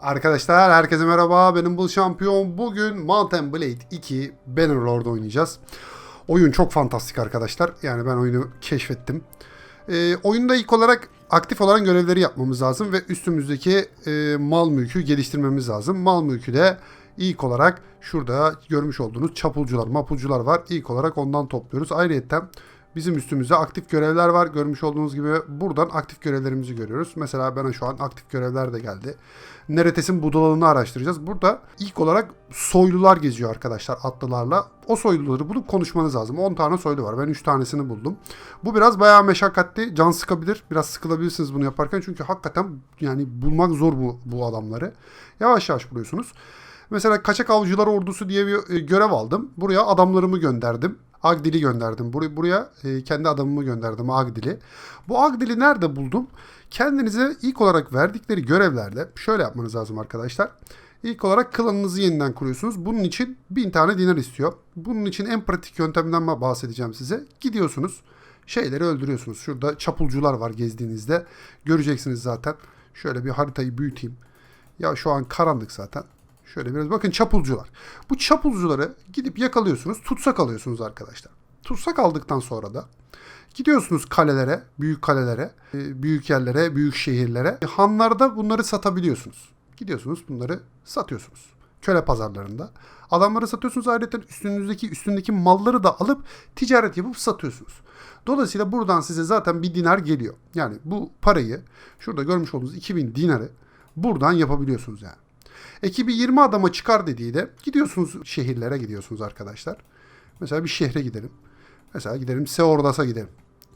Arkadaşlar herkese merhaba. Benim bu şampiyon. Bugün Mountain Blade 2 Bannerlord oynayacağız. Oyun çok fantastik arkadaşlar. Yani ben oyunu keşfettim. Ee, oyunda ilk olarak aktif olan görevleri yapmamız lazım ve üstümüzdeki e, mal mülkü geliştirmemiz lazım. Mal mülkü de ilk olarak şurada görmüş olduğunuz çapulcular, mapulcular var. İlk olarak ondan topluyoruz. Ayrıca bizim üstümüzde aktif görevler var. Görmüş olduğunuz gibi buradan aktif görevlerimizi görüyoruz. Mesela bana şu an aktif görevler de geldi. Neretes'in budalalığını araştıracağız. Burada ilk olarak soylular geziyor arkadaşlar atlılarla. O soyluları bulup konuşmanız lazım. 10 tane soylu var. Ben 3 tanesini buldum. Bu biraz bayağı meşakkatli. Can sıkabilir. Biraz sıkılabilirsiniz bunu yaparken. Çünkü hakikaten yani bulmak zor bu, bu adamları. Yavaş yavaş buluyorsunuz. Mesela kaçak avcılar ordusu diye bir e, görev aldım. Buraya adamlarımı gönderdim. Agdil'i gönderdim. Buraya, buraya e, kendi adamımı gönderdim Agdil'i. Bu Agdil'i nerede buldum? Kendinize ilk olarak verdikleri görevlerde şöyle yapmanız lazım arkadaşlar. İlk olarak klanınızı yeniden kuruyorsunuz. Bunun için bin tane dinar istiyor. Bunun için en pratik yöntemden bahsedeceğim size. Gidiyorsunuz şeyleri öldürüyorsunuz. Şurada çapulcular var gezdiğinizde. Göreceksiniz zaten. Şöyle bir haritayı büyüteyim. Ya şu an karanlık zaten. Şöyle biraz bakın çapulcular. Bu çapulcuları gidip yakalıyorsunuz. Tutsak alıyorsunuz arkadaşlar. Tutsak aldıktan sonra da gidiyorsunuz kalelere, büyük kalelere, e, büyük yerlere, büyük şehirlere. Hanlarda bunları satabiliyorsunuz. Gidiyorsunuz bunları satıyorsunuz. Köle pazarlarında. Adamları satıyorsunuz ayrıca üstünüzdeki üstündeki malları da alıp ticaret yapıp satıyorsunuz. Dolayısıyla buradan size zaten bir dinar geliyor. Yani bu parayı şurada görmüş olduğunuz 2000 dinarı buradan yapabiliyorsunuz yani. Ekibi 20 adama çıkar dediği de gidiyorsunuz şehirlere gidiyorsunuz arkadaşlar. Mesela bir şehre gidelim. Mesela gidelim Seordas'a gidelim.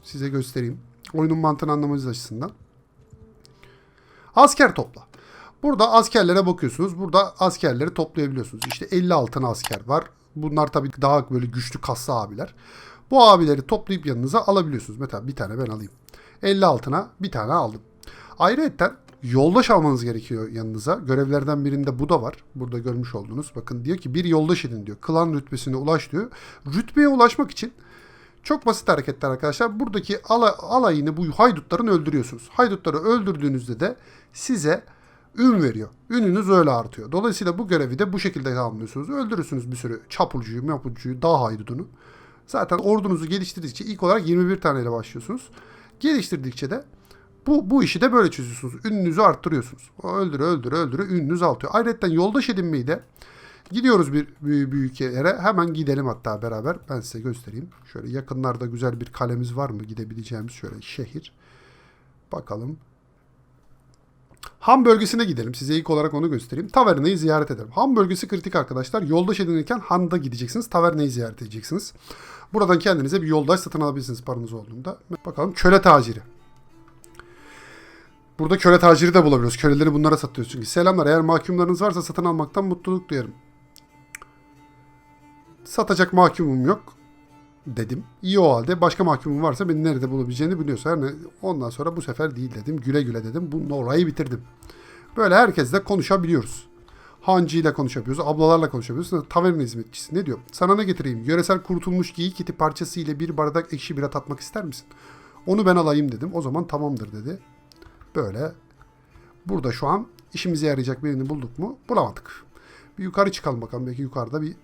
Size göstereyim. Oyunun mantığını anlamanız açısından. Asker topla. Burada askerlere bakıyorsunuz. Burada askerleri toplayabiliyorsunuz. İşte 50 altın asker var. Bunlar tabii daha böyle güçlü kaslı abiler. Bu abileri toplayıp yanınıza alabiliyorsunuz. Mesela bir tane ben alayım. 50 altına bir tane aldım. Ayrıca yoldaş almanız gerekiyor yanınıza. Görevlerden birinde bu da var. Burada görmüş olduğunuz. Bakın diyor ki bir yoldaş edin diyor. Klan rütbesine ulaş diyor. Rütbeye ulaşmak için çok basit hareketler arkadaşlar. Buradaki ala, alayını bu haydutların öldürüyorsunuz. Haydutları öldürdüğünüzde de size ün veriyor. Ününüz öyle artıyor. Dolayısıyla bu görevi de bu şekilde tamamlıyorsunuz. Öldürürsünüz bir sürü çapulcuyu, mapulcuyu, dağ haydudunu. Zaten ordunuzu geliştirdikçe ilk olarak 21 taneyle başlıyorsunuz. Geliştirdikçe de bu, bu işi de böyle çözüyorsunuz. Ününüzü arttırıyorsunuz. Öldürü öldürü öldürü ününüz artıyor. Ayrıca yoldaş edinmeyi de gidiyoruz bir büyük, büyük yere. Hemen gidelim hatta beraber. Ben size göstereyim. Şöyle yakınlarda güzel bir kalemiz var mı gidebileceğimiz şöyle şehir. Bakalım. Han bölgesine gidelim. Size ilk olarak onu göstereyim. Tavernayı ziyaret edelim. Han bölgesi kritik arkadaşlar. Yoldaş edinirken Han'da gideceksiniz. Tavernayı ziyaret edeceksiniz. Buradan kendinize bir yoldaş satın alabilirsiniz paranız olduğunda. Bakalım köle taciri. Burada köle taciri de bulabiliyoruz. Köleleri bunlara satıyoruz çünkü. Selamlar. Eğer mahkumlarınız varsa satın almaktan mutluluk duyarım. Satacak mahkumum yok dedim. İyi o halde başka mahkumum varsa beni nerede bulabileceğini biliyorsa. Yani ondan sonra bu sefer değil dedim. Güle güle dedim. Bu orayı bitirdim. Böyle herkesle konuşabiliyoruz. Hancı ile konuşabiliyoruz. Ablalarla konuşabiliyoruz. Taverna hizmetçisi ne diyor? Sana ne getireyim? Yöresel kurutulmuş geyik iti parçası ile bir bardak ekşi bira tatmak ister misin? Onu ben alayım dedim. O zaman tamamdır dedi. Böyle. Burada şu an işimize yarayacak birini bulduk mu? Bulamadık. Bir yukarı çıkalım bakalım. Belki yukarıda bir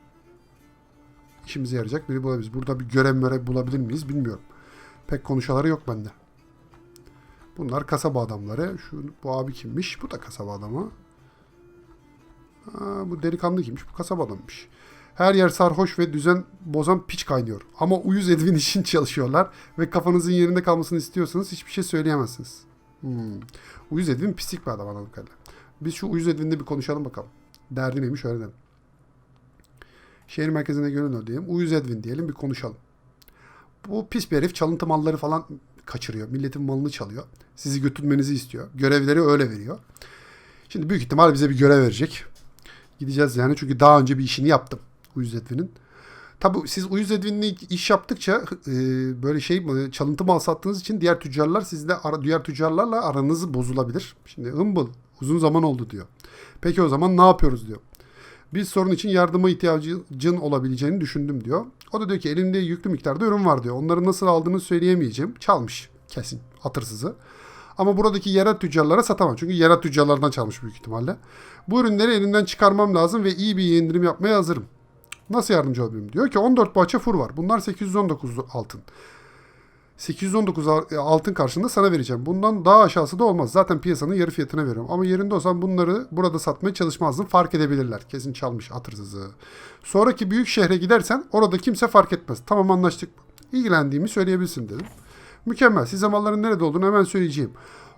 işimize yarayacak biri bulabiliriz. Burada bir görev mörev bulabilir miyiz bilmiyorum. Pek konuşaları yok bende. Bunlar kasaba adamları. Şu, bu abi kimmiş? Bu da kasaba adamı. Aa, bu delikanlı kimmiş? Bu kasaba adammış. Her yer sarhoş ve düzen bozan piç kaynıyor. Ama uyuz Edwin için çalışıyorlar ve kafanızın yerinde kalmasını istiyorsanız hiçbir şey söyleyemezsiniz. Hmm. Uyuz Edwin pislik bir adam anladık kadarıyla. Biz şu Uyuz Edwin'le bir konuşalım bakalım. Derdi neymiş öğrenelim. Şehir merkezine görünüyor diyelim. Uyuz Edwin diyelim bir konuşalım. Bu pis bir herif çalıntı malları falan kaçırıyor. Milletin malını çalıyor. Sizi götürmenizi istiyor. Görevleri öyle veriyor. Şimdi büyük ihtimal bize bir görev verecek. Gideceğiz yani çünkü daha önce bir işini yaptım Uyuz Edwin'in. Tabi siz Uyuz Edwin'le iş yaptıkça e, böyle şey çalıntı mal sattığınız için diğer tüccarlar sizle diğer tüccarlarla aranız bozulabilir. Şimdi hımbıl uzun zaman oldu diyor. Peki o zaman ne yapıyoruz diyor. Bir sorun için yardıma ihtiyacın olabileceğini düşündüm diyor. O da diyor ki elimde yüklü miktarda ürün var diyor. Onları nasıl aldığını söyleyemeyeceğim. Çalmış kesin hatırsızı. Ama buradaki yerel tüccarlara satamam. Çünkü yerel tüccarlardan çalmış büyük ihtimalle. Bu ürünleri elinden çıkarmam lazım ve iyi bir indirim yapmaya hazırım. Nasıl yardımcı olabilirim? Diyor ki 14 bahçe fur var. Bunlar 819 altın. 819 al- e, altın karşılığında sana vereceğim. Bundan daha aşağısı da olmaz. Zaten piyasanın yarı fiyatına veriyorum. Ama yerinde olsam bunları burada satmaya çalışmazdım. Fark edebilirler. Kesin çalmış atırsızı. Sonraki büyük şehre gidersen orada kimse fark etmez. Tamam anlaştık. İlgilendiğimi söyleyebilirsin dedim. Mükemmel. Size malların nerede olduğunu hemen söyleyeceğim.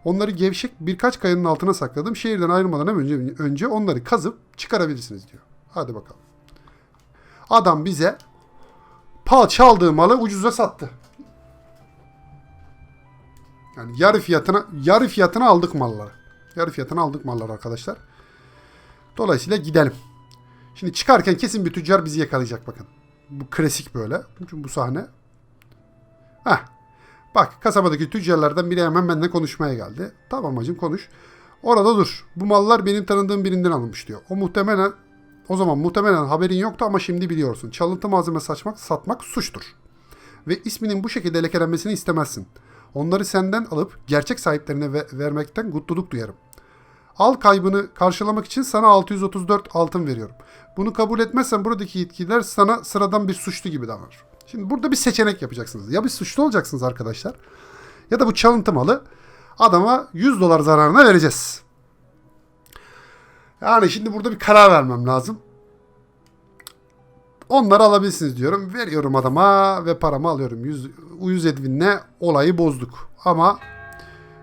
Onları gevşek birkaç kayanın altına sakladım. Şehirden ayrılmadan önce, önce onları kazıp çıkarabilirsiniz diyor. Hadi bakalım. Adam bize pal çaldığı malı ucuza sattı. Yani yarı fiyatına yarı fiyatına aldık malları. Yarı fiyatına aldık malları arkadaşlar. Dolayısıyla gidelim. Şimdi çıkarken kesin bir tüccar bizi yakalayacak bakın. Bu klasik böyle. Çünkü bu sahne. Heh. Bak kasabadaki tüccarlardan biri hemen benimle konuşmaya geldi. Tamam hacım konuş. Orada dur. Bu mallar benim tanıdığım birinden alınmış diyor. O muhtemelen o zaman muhtemelen haberin yoktu ama şimdi biliyorsun. Çalıntı malzeme saçmak, satmak suçtur. Ve isminin bu şekilde lekelenmesini istemezsin. Onları senden alıp gerçek sahiplerine ve- vermekten mutluluk duyarım. Al kaybını karşılamak için sana 634 altın veriyorum. Bunu kabul etmezsen buradaki yetkililer sana sıradan bir suçlu gibi davranır. Şimdi burada bir seçenek yapacaksınız. Ya bir suçlu olacaksınız arkadaşlar ya da bu çalıntı malı adama 100 dolar zararına vereceğiz. Yani şimdi burada bir karar vermem lazım. Onları alabilirsiniz diyorum. Veriyorum adama ve paramı alıyorum. Yüz, uyuz Edwin'le olayı bozduk. Ama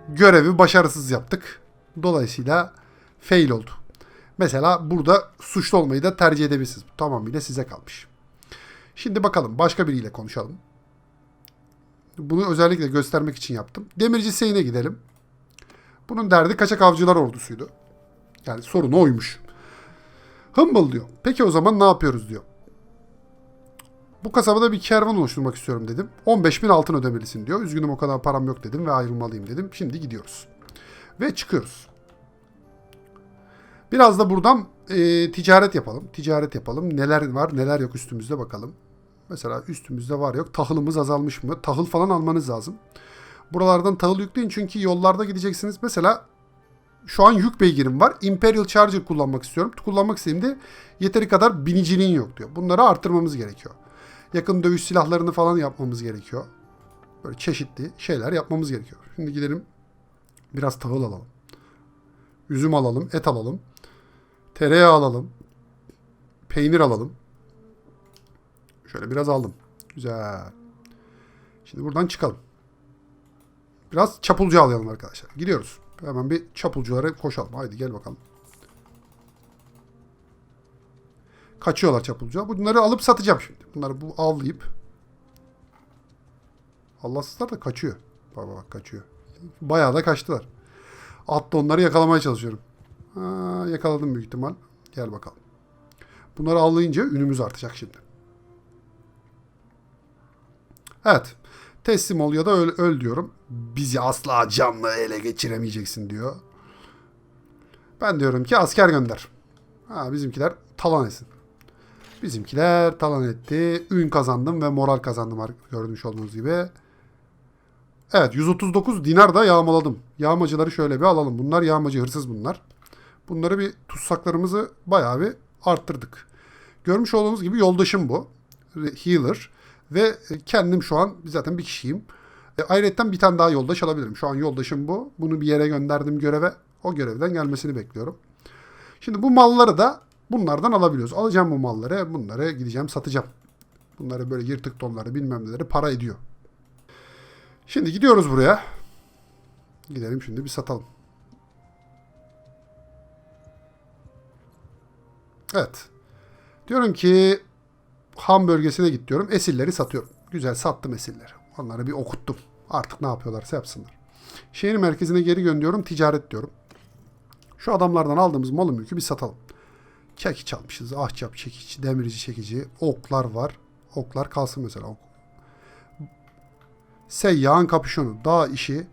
görevi başarısız yaptık. Dolayısıyla fail oldu. Mesela burada suçlu olmayı da tercih edebilirsiniz. Bu tamamıyla size kalmış. Şimdi bakalım başka biriyle konuşalım. Bunu özellikle göstermek için yaptım. Demirci Seyin'e gidelim. Bunun derdi kaçak avcılar ordusuydu. Yani sorun oymuş. Humble diyor. Peki o zaman ne yapıyoruz diyor. Bu kasabada bir kervan oluşturmak istiyorum dedim. 15 bin altın ödemelisin diyor. Üzgünüm o kadar param yok dedim ve ayrılmalıyım dedim. Şimdi gidiyoruz. Ve çıkıyoruz. Biraz da buradan e, ticaret yapalım. Ticaret yapalım. Neler var neler yok üstümüzde bakalım. Mesela üstümüzde var yok. Tahılımız azalmış mı? Tahıl falan almanız lazım. Buralardan tahıl yükleyin çünkü yollarda gideceksiniz. Mesela şu an yük beygirim var. Imperial Charger kullanmak istiyorum. Kullanmak istediğimde yeteri kadar biniciliğin yok diyor. Bunları arttırmamız gerekiyor. Yakın dövüş silahlarını falan yapmamız gerekiyor. Böyle çeşitli şeyler yapmamız gerekiyor. Şimdi gidelim biraz tahıl alalım. Üzüm alalım, et alalım. Tereyağı alalım. Peynir alalım. Şöyle biraz aldım. Güzel. Şimdi buradan çıkalım. Biraz çapulcu alayalım arkadaşlar. Gidiyoruz. Hemen bir çapulculara koşalım. Haydi gel bakalım. Kaçıyorlar çapulcular. Bunları alıp satacağım şimdi. Bunları bu avlayıp. Allahsızlar da kaçıyor. Bak bak kaçıyor. Bayağı da kaçtılar. Atla onları yakalamaya çalışıyorum. Ha, yakaladım büyük ihtimal. Gel bakalım. Bunları avlayınca ünümüz artacak şimdi. Evet. Teslim ol ya da öl, öl diyorum. Bizi asla canlı ele geçiremeyeceksin diyor. Ben diyorum ki asker gönder. Ha, bizimkiler talan etsin. Bizimkiler talan etti. Ün kazandım ve moral kazandım görmüş olduğunuz gibi. Evet 139 dinar da yağmaladım. Yağmacıları şöyle bir alalım. Bunlar yağmacı hırsız bunlar. Bunları bir tutsaklarımızı bayağı bir arttırdık. Görmüş olduğunuz gibi yoldaşım bu. Healer. Ve kendim şu an zaten bir kişiyim. E, ayrıca bir tane daha yoldaş alabilirim. Şu an yoldaşım bu. Bunu bir yere gönderdim göreve. O görevden gelmesini bekliyorum. Şimdi bu malları da bunlardan alabiliyoruz. Alacağım bu malları. Bunları gideceğim satacağım. Bunları böyle yırtık tonları bilmem neleri para ediyor. Şimdi gidiyoruz buraya. Gidelim şimdi bir satalım. Evet. Diyorum ki ham bölgesine git diyorum. Esirleri satıyorum. Güzel sattım esirleri. Onları bir okuttum. Artık ne yapıyorlarsa yapsınlar. Şehir merkezine geri gönderiyorum. Ticaret diyorum. Şu adamlardan aldığımız malı mülkü bir satalım. Çekiç almışız. Ahçap çekici, demirci çekici. Oklar var. Oklar kalsın mesela. Ok. Seyyahın kapüşonu. Dağ işi.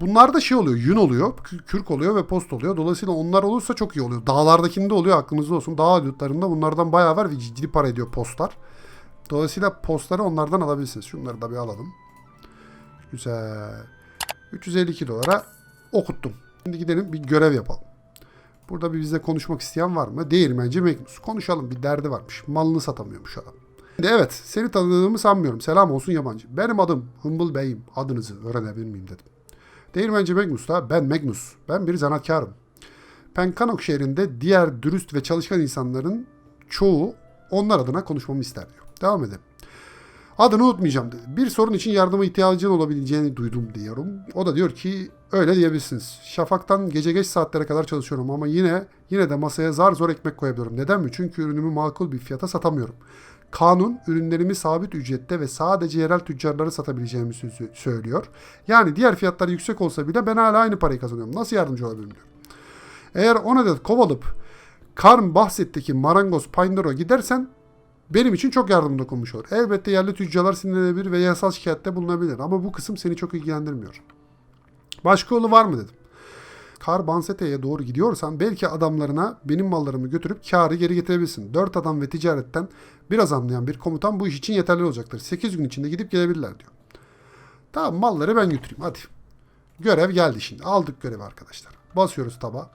Bunlar da şey oluyor. Yün oluyor. kü- Kürk oluyor ve post oluyor. Dolayısıyla onlar olursa çok iyi oluyor. Dağlardakinde oluyor. Aklınızda olsun. Dağ adutlarında bunlardan bayağı var ve ciddi para ediyor postlar. Dolayısıyla postları onlardan alabilirsiniz. Şunları da bir alalım. Güzel. 352 dolara okuttum. Şimdi gidelim bir görev yapalım. Burada bir bizle konuşmak isteyen var mı? Değirmenci Magnus. Konuşalım bir derdi varmış. Malını satamıyormuş adam. Şimdi evet seni tanıdığımı sanmıyorum. Selam olsun yabancı. Benim adım Humble Bey'im. Adınızı öğrenebilir miyim dedim. Değirmenci Magnus da ben Magnus. Ben bir zanaatkarım. Penkanok şehrinde diğer dürüst ve çalışkan insanların çoğu onlar adına konuşmamı ister diyor. Devam edelim. Adını unutmayacağım dedi. Bir sorun için yardıma ihtiyacın olabileceğini duydum diyorum. O da diyor ki öyle diyebilirsiniz. Şafaktan gece geç saatlere kadar çalışıyorum ama yine yine de masaya zar zor ekmek koyabiliyorum. Neden mi? Çünkü ürünümü makul bir fiyata satamıyorum. Kanun ürünlerimi sabit ücrette ve sadece yerel tüccarlara satabileceğimi sö- söylüyor. Yani diğer fiyatlar yüksek olsa bile ben hala aynı parayı kazanıyorum. Nasıl yardımcı olabilirim diyor. Eğer 10 adet kovalıp Karm bahsetteki marangoz Pindor'a gidersen benim için çok yardım dokunmuş olur. Elbette yerli tüccarlar sinirlenebilir ve yasal şikayette bulunabilir ama bu kısım seni çok ilgilendirmiyor. Başka yolu var mı dedim. Kar Bansete'ye doğru gidiyorsan belki adamlarına benim mallarımı götürüp karı geri getirebilirsin. Dört adam ve ticaretten biraz anlayan bir komutan bu iş için yeterli olacaktır. 8 gün içinde gidip gelebilirler diyor. Tamam malları ben götüreyim hadi. Görev geldi şimdi. Aldık görevi arkadaşlar. Basıyoruz taba.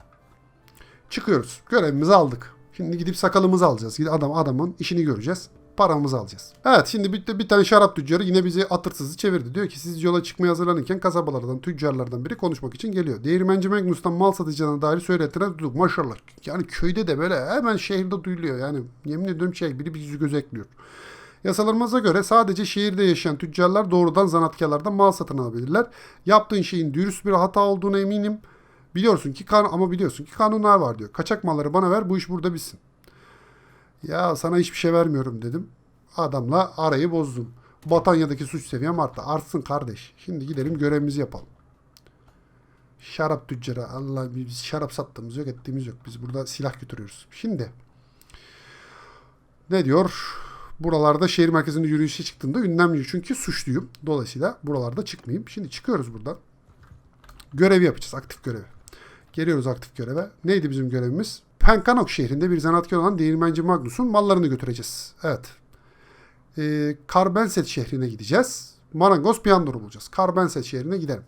Çıkıyoruz. Görevimizi aldık. Şimdi gidip sakalımızı alacağız. Gidip adam adamın işini göreceğiz. Paramızı alacağız. Evet şimdi bir, bir tane şarap tüccarı yine bizi atırsızı çevirdi. Diyor ki siz yola çıkmaya hazırlanırken kasabalardan, tüccarlardan biri konuşmak için geliyor. Değirmenci Magnus'tan mal satacağına dair söyletiler duyduk. Maşallah. Yani köyde de böyle hemen şehirde duyuluyor. Yani yemin ediyorum şey biri bir yüzü göz ekliyor. Yasalarımıza göre sadece şehirde yaşayan tüccarlar doğrudan zanaatkarlardan mal satın alabilirler. Yaptığın şeyin dürüst bir hata olduğuna eminim. Biliyorsun ki kan ama biliyorsun ki kanunlar var diyor. Kaçak malları bana ver bu iş burada bitsin. Ya sana hiçbir şey vermiyorum dedim. Adamla arayı bozdum. Batanya'daki suç seviyem arttı. Artsın kardeş. Şimdi gidelim görevimizi yapalım. Şarap tüccarı. Allah biz şarap sattığımız yok ettiğimiz yok. Biz burada silah götürüyoruz. Şimdi ne diyor? Buralarda şehir merkezinde yürüyüşe çıktığında ünlemliyim. Çünkü suçluyum. Dolayısıyla buralarda çıkmayayım. Şimdi çıkıyoruz buradan. Görev yapacağız. Aktif görevi. Geliyoruz aktif göreve. Neydi bizim görevimiz? Penkanok şehrinde bir zanaatkar olan Değirmenci Magnus'un mallarını götüreceğiz. Evet. Ee, Karbenset şehrine gideceğiz. Marangoz Piandor'u bulacağız. Karbenset şehrine gidelim.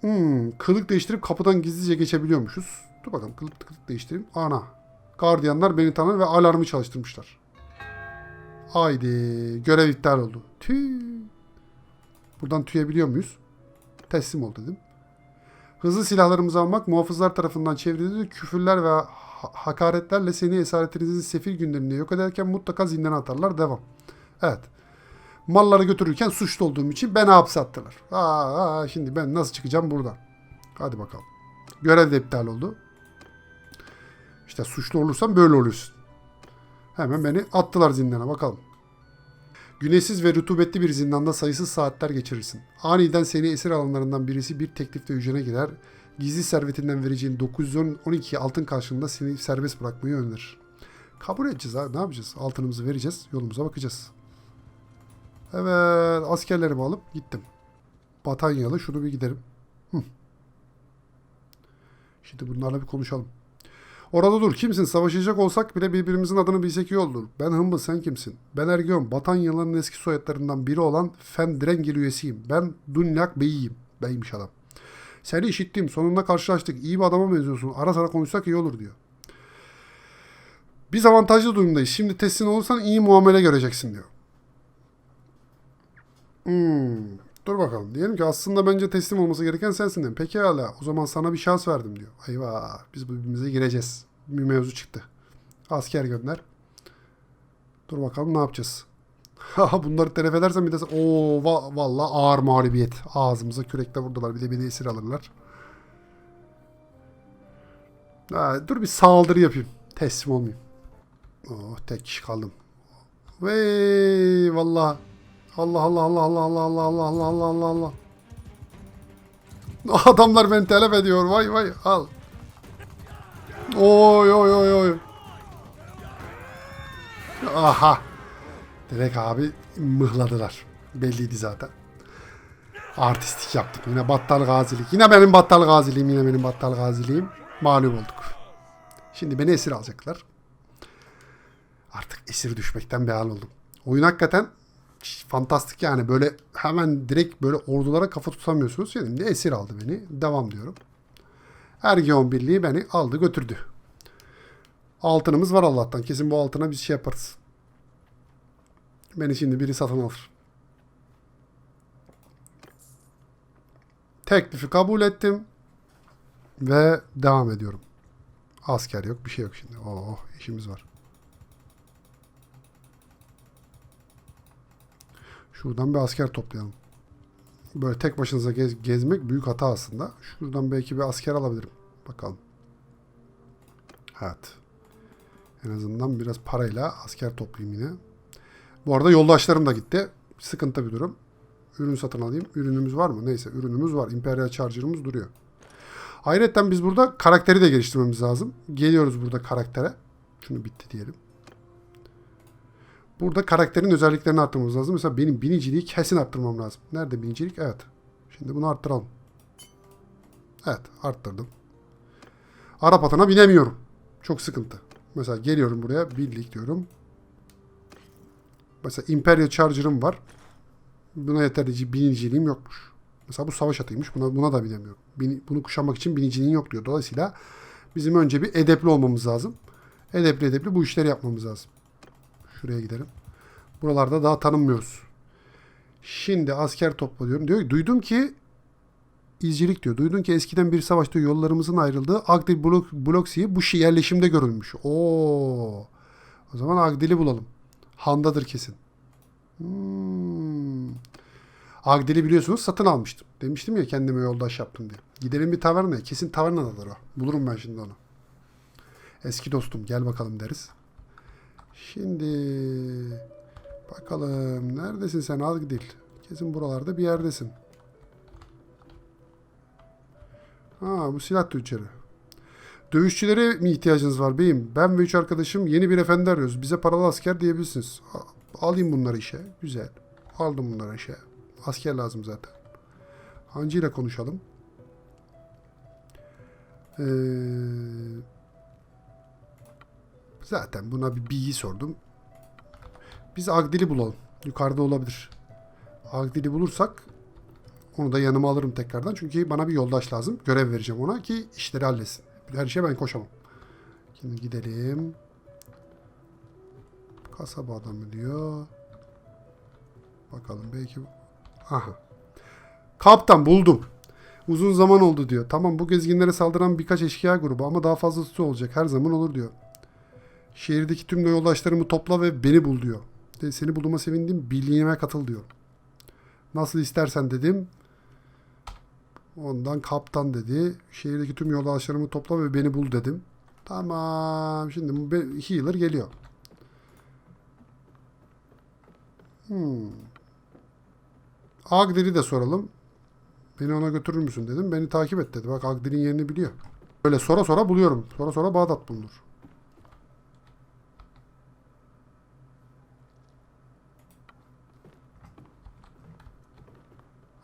Hmm, kılık değiştirip kapıdan gizlice geçebiliyormuşuz. Dur bakalım kılık, kılık değiştireyim. Ana. Gardiyanlar beni tanır ve alarmı çalıştırmışlar. Haydi. Görev iptal oldu. Tüh. Buradan tüyebiliyor muyuz? Teslim ol dedim. Hızlı silahlarımızı almak muhafızlar tarafından çevrildi. Küfürler ve ha- hakaretlerle seni esaretinizin sefil günlerinde yok ederken mutlaka zindana atarlar. Devam. Evet. Malları götürürken suçlu olduğum için beni hapse attılar. Aa, aa, şimdi ben nasıl çıkacağım buradan? Hadi bakalım. Görev de iptal oldu. İşte suçlu olursan böyle oluyorsun. Hemen beni attılar zindana bakalım. Güneşsiz ve rutubetli bir zindanda sayısız saatler geçirirsin. Aniden seni esir alanlarından birisi bir teklifle hücrene girer. Gizli servetinden vereceğin 912 altın karşılığında seni serbest bırakmayı önerir. Kabul edeceğiz abi ne yapacağız? Altınımızı vereceğiz yolumuza bakacağız. Evet askerlerimi alıp gittim. Batanyalı şunu bir giderim. Hı. Şimdi bunlarla bir konuşalım. Orada dur. Kimsin? Savaşacak olsak bile birbirimizin adını bilsek iyi olur. Ben Hımbıl, sen kimsin? Ben Ergion, Batanyalıların eski soyadlarından biri olan Fen Drengil üyesiyim. Ben Dunyak Bey'iyim. Beymiş adam. Seni işittim. Sonunda karşılaştık. İyi bir adama benziyorsun. Ara sıra konuşsak iyi olur diyor. Biz avantajlı durumdayız. Şimdi teslim olursan iyi muamele göreceksin diyor. Hmm. Dur bakalım. Diyelim ki aslında bence teslim olması gereken sensin dedim. Pekala. O zaman sana bir şans verdim diyor. Eyvah. Biz birbirimize gireceğiz. Bir mevzu çıktı. Asker gönder. Dur bakalım ne yapacağız. Bunları telef edersen bir de o va- vallahi ağır mağlubiyet. Ağzımıza kürekle vurdular. Bir de beni esir alırlar. Ha, dur bir saldırı yapayım. Teslim olmayayım. Oh tek kişi kaldım. Vey vallahi. Allah Allah Allah Allah Allah Allah Allah Allah Allah Allah Allah. Adamlar beni telef ediyor. Vay vay al. Oy oy oy oy. Aha. Direkt abi mıhladılar. Belliydi zaten. Artistik yaptık. Yine battal gazilik. Yine benim battal gaziliğim. Yine benim battal gaziliğim. Mağlup olduk. Şimdi beni esir alacaklar. Artık esir düşmekten bir hal oldum. Oyun hakikaten fantastik yani böyle hemen direkt böyle ordulara kafa tutamıyorsunuz. Şimdi esir aldı beni. Devam diyorum. Ergeon Birliği beni aldı götürdü. Altınımız var Allah'tan. Kesin bu altına biz şey yaparız. Beni şimdi biri satın alır. Teklifi kabul ettim. Ve devam ediyorum. Asker yok, bir şey yok şimdi. Oh, işimiz var. Şuradan bir asker toplayalım. Böyle tek başınıza gez- gezmek büyük hata aslında. Şuradan belki bir asker alabilirim. Bakalım. Evet. En azından biraz parayla asker toplayayım yine. Bu arada yoldaşlarım da gitti. Sıkıntı bir durum. Ürün satın alayım. Ürünümüz var mı? Neyse ürünümüz var. Imperial Charger'ımız duruyor. Ayrıca biz burada karakteri de geliştirmemiz lazım. Geliyoruz burada karaktere. Şunu bitti diyelim. Burada karakterin özelliklerini arttırmamız lazım. Mesela benim biniciliği kesin arttırmam lazım. Nerede binicilik? Evet. Şimdi bunu arttıralım. Evet arttırdım. Arap atına binemiyorum. Çok sıkıntı. Mesela geliyorum buraya birlik diyorum. Mesela Imperial Charger'ım var. Buna yeterli biniciliğim yokmuş. Mesela bu savaş atıymış. Buna, buna da binemiyorum. Bunu kuşanmak için biniciliğin yok diyor. Dolayısıyla bizim önce bir edepli olmamız lazım. Edepli edepli bu işleri yapmamız lazım. Şuraya gidelim. Buralarda daha tanınmıyoruz. Şimdi asker topla. Diyor ki, duydum ki izcilik diyor. Duydum ki eskiden bir savaşta yollarımızın ayrıldığı Agdil Blok, Bloksi'yi bu şi- yerleşimde görülmüş. Oo. O zaman Agdil'i bulalım. Handadır kesin. Hmm. Agdil'i biliyorsunuz satın almıştım. Demiştim ya kendime yoldaş yaptım diye. Gidelim bir tavernaya. Kesin tavernadadır o. Bulurum ben şimdi onu. Eski dostum gel bakalım deriz. Şimdi bakalım neredesin sen Agdil? Kesin buralarda bir yerdesin. Ha bu silah tüccarı. Dövüşçülere mi ihtiyacınız var beyim? Ben ve üç arkadaşım yeni bir efendi arıyoruz. Bize paralı asker diyebilirsiniz. Alayım bunları işe. Güzel. Aldım bunları işe. Asker lazım zaten. Hancı ile konuşalım. Ee, zaten buna bir bilgi sordum. Biz Agdil'i bulalım. Yukarıda olabilir. Agdil'i bulursak onu da yanıma alırım tekrardan. Çünkü bana bir yoldaş lazım. Görev vereceğim ona ki işleri halletsin. Her şeye ben koşamam. Şimdi gidelim. Kasaba adamı diyor. Bakalım belki... Aha. Kaptan buldum. Uzun zaman oldu diyor. Tamam bu gezginlere saldıran birkaç eşkıya grubu ama daha fazlası olacak. Her zaman olur diyor. Şehirdeki tüm yoldaşlarımı topla ve beni bul diyor. De, seni bulduğuma sevindim. Birliğime katıl diyor. Nasıl istersen dedim. Ondan kaptan dedi. Şehirdeki tüm yoldaşlarımı topla ve beni bul dedim. Tamam. Şimdi healer geliyor. Hmm. Agdir'i de soralım. Beni ona götürür müsün dedim. Beni takip et dedi. Bak Agdir'in yerini biliyor. Böyle sonra sonra buluyorum. Sonra sonra Bağdat bulunur.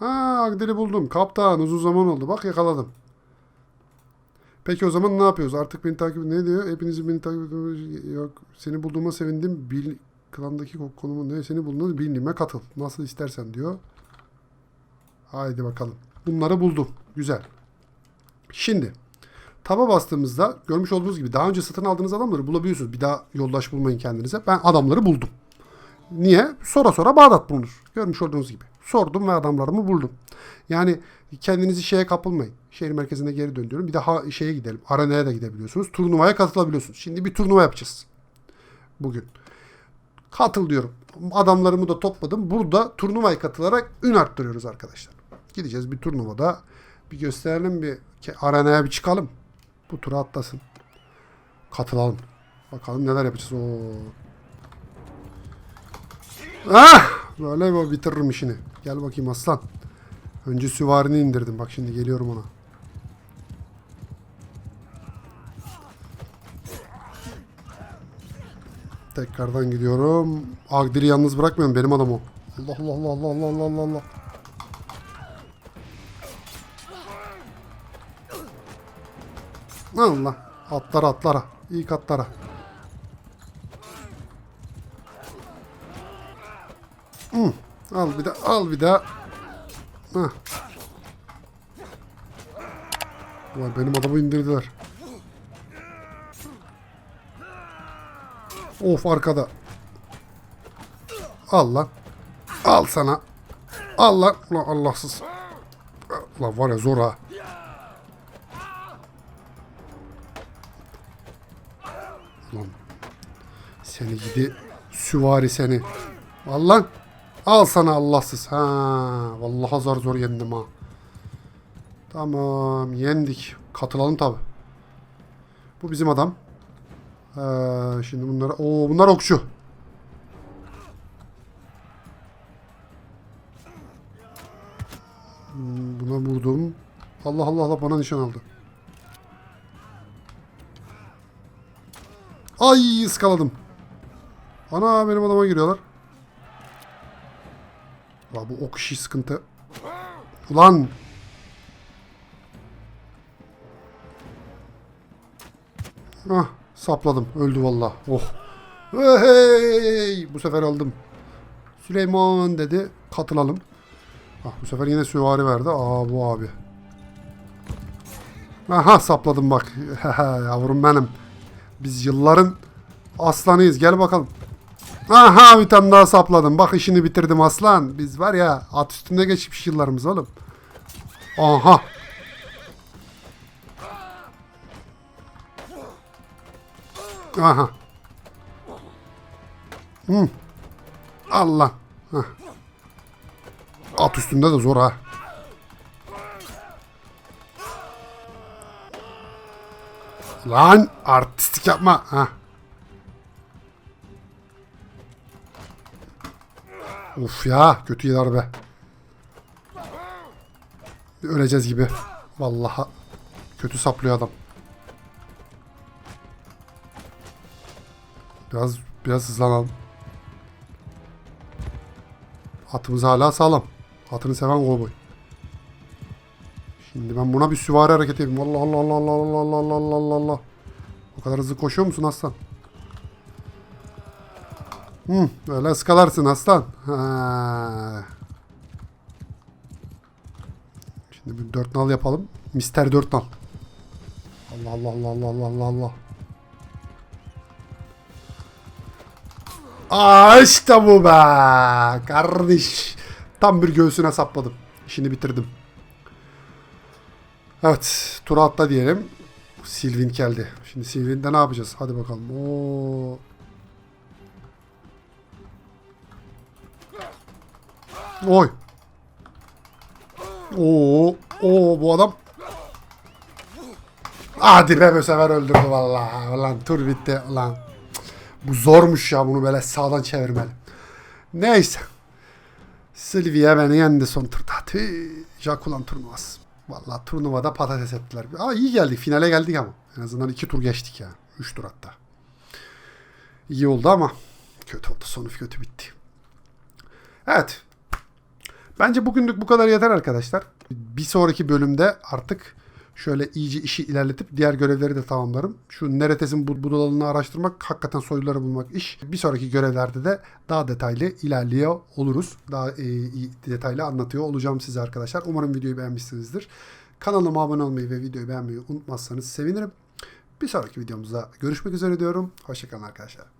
Ha Agdir'i buldum. Kaptan uzun zaman oldu. Bak yakaladım. Peki o zaman ne yapıyoruz? Artık beni takip Ne diyor? Hepinizin beni takip ediyorsunuz. Yok. Seni bulduğuma sevindim. Bil klandaki konumu ne? Seni bulduğunuz bildiğime katıl. Nasıl istersen diyor. Haydi bakalım. Bunları buldum. Güzel. Şimdi taba bastığımızda görmüş olduğunuz gibi daha önce satın aldığınız adamları bulabiliyorsunuz. Bir daha yoldaş bulmayın kendinize. Ben adamları buldum. Niye? Sonra sonra Bağdat bulunur. Görmüş olduğunuz gibi. Sordum ve adamlarımı buldum. Yani kendinizi şeye kapılmayın. Şehir merkezine geri döndürün. Bir daha şeye gidelim. Arenaya da gidebiliyorsunuz. Turnuvaya katılabiliyorsunuz. Şimdi bir turnuva yapacağız. Bugün. Katıl diyorum. Adamlarımı da topladım. Burada turnuvaya katılarak ün arttırıyoruz arkadaşlar. Gideceğiz bir turnuvada. Bir gösterelim bir arenaya bir çıkalım. Bu tura atlasın. Katılalım. Bakalım neler yapacağız. Oo. Ah! Böyle bitiririm işini. Gel bakayım aslan. Önce süvarini indirdim. Bak şimdi geliyorum ona. Tekrardan gidiyorum. Agdir'i yalnız bırakmıyorum. Benim adam o. Allah Allah Allah Allah Allah Allah Allah. Allah. Atlara atlara. İlk atlara. Hı. Al bir de al bir daha. Hah. Vay benim adamı indirdiler. Of arkada. Al lan. Al sana. Al lan. Ulan Allahsız. Ulan var ya zor ha. Ulan. Seni gidi süvari seni. Al lan. Al sana Allahsız. Ha, vallahi zor zor yendim ha. Tamam, yendik. Katılalım tabi. Bu bizim adam. Ee, şimdi bunlara... Oo, bunlar okçu. Hmm, Buna vurdum. Allah Allah Allah bana nişan aldı. Ay ıskaladım. Ana benim adama giriyorlar. Ya bu ok işi sıkıntı. Ulan. Ah sapladım. Öldü valla. Oh. Hey, bu sefer aldım. Süleyman dedi. Katılalım. Ah, bu sefer yine süvari verdi. Aa bu abi. Aha sapladım bak. Yavrum benim. Biz yılların aslanıyız. Gel bakalım. Aha bir tane daha sapladım. Bak işini bitirdim aslan. Biz var ya at üstünde geçmiş yıllarımız oğlum. Aha. Aha. Hı. Allah. Hah. At üstünde de zor ha. Lan artistik yapma. Ha. Uf ya kötü darbe. Öleceğiz gibi. Vallahi kötü saplıyor adam. Biraz biraz hızlanalım. Atımız hala sağlam. Atını seven kovboy. Şimdi ben buna bir süvari hareket yapayım. Allah Allah Allah Allah Allah Allah Allah Allah. O kadar hızlı koşuyor musun aslan? Hı, öyle ıskalarsın aslan. Ha. Şimdi bir dört nal yapalım. Mister dört nal. Allah Allah Allah Allah Allah Allah Allah. Aa işte bu be. Kardeş. Tam bir göğsüne sapladım. İşini bitirdim. Evet. Tura atla diyelim. Silvin geldi. Şimdi Silvin'de ne yapacağız? Hadi bakalım. Oo. Oy. Oo. Oo bu adam. Hadi be bu sefer öldürdü vallahi. Ulan tur bitti. Ulan. Bu zormuş ya bunu böyle sağdan çevirmeli. Neyse. Sylvia beni yendi son turda. Tüh. Jakulan turnuvası. Vallahi turnuvada patates ettiler. Aa iyi geldik. Finale geldik ama. En azından iki tur geçtik ya. Üç tur hatta. İyi oldu ama kötü oldu. Sonu kötü bitti. Evet. Bence bugünlük bu kadar yeter arkadaşlar. Bir sonraki bölümde artık şöyle iyice işi ilerletip diğer görevleri de tamamlarım. Şu Neretes'in bu budalalını araştırmak, hakikaten soyluları bulmak iş. Bir sonraki görevlerde de daha detaylı ilerliyor oluruz. Daha e, detaylı anlatıyor olacağım size arkadaşlar. Umarım videoyu beğenmişsinizdir. Kanalıma abone olmayı ve videoyu beğenmeyi unutmazsanız sevinirim. Bir sonraki videomuzda görüşmek üzere diyorum. Hoşçakalın arkadaşlar.